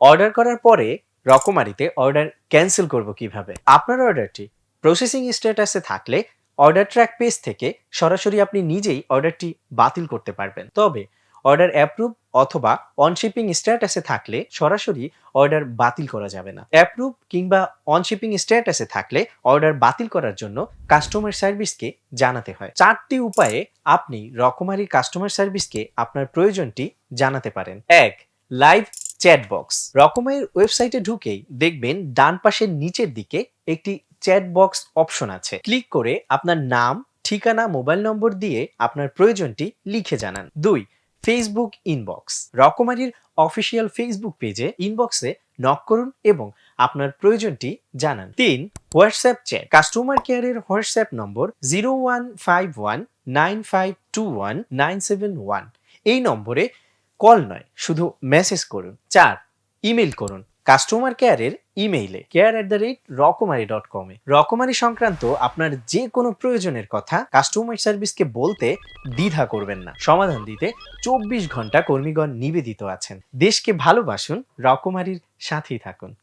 Order করার পরে রকমারিতে order cancel করব কীভাবে? আপনার অর্ডারটি প্রসেসিং স্ট্যাটাসে থাকলে অর্ডার ট্র্যাক পেজ থেকে সরাসরি আপনি নিজেই অর্ডারটি বাতিল করতে পারবেন। তবে অর্ডার অ্যাপ্রুভ অথবা অনশিপিং স্ট্যাটাসে থাকলে সরাসরি অর্ডার বাতিল করা যাবে না। অ্যাপ্রুভ কিংবা অনশিপিং স্ট্যাটাসে থাকলে অর্ডার বাতিল করার জন্য কাস্টমার সার্ভিসকে জানাতে হয়। চারটি উপায়ে আপনি রকমারি কাস্টমার সার্ভিসকে আপনার প্রয়োজনটি জানাতে পারেন। এক, লাইভ চ্যাট বক্স রকমের ওয়েবসাইটে ঢুকেই দেখবেন ডান পাশের নিচের দিকে একটি চ্যাট বক্স অপশন আছে। ক্লিক করে আপনার নাম, ঠিকানা, মোবাইল নম্বর দিয়ে আপনার প্রয়োজনটি লিখে জানান। দুই ফেসবুক ইনবক্স রকমারির অফিসিয়াল ফেসবুক পেজে ইনবক্সে নক করুন এবং আপনার প্রয়োজনটি জানান। তিন হোয়াটসঅ্যাপ চ্যাট কাস্টমার কেয়ারের WhatsApp number zero one five one nine five two one nine seven one এই নম্বরে কল নয়, শুধু মেসেজ করুন। চার ইমেল করুন। কাস্টমার কেয়ারের ইমেইলে care at the rate Rokomari dot কমে রকমারি সংক্রান্ত আপনার যে কোনো প্রয়োজনের কথা কাস্টমার সার্ভিসকে বলতে দ্বিধা করবেন না। সমাধান দিতে চব্বিশ ঘণ্টা কর্মীগণ নিবেদিত আছেন। দেশকে ভালোবাসুন, রকমারির সাথেই থাকুন।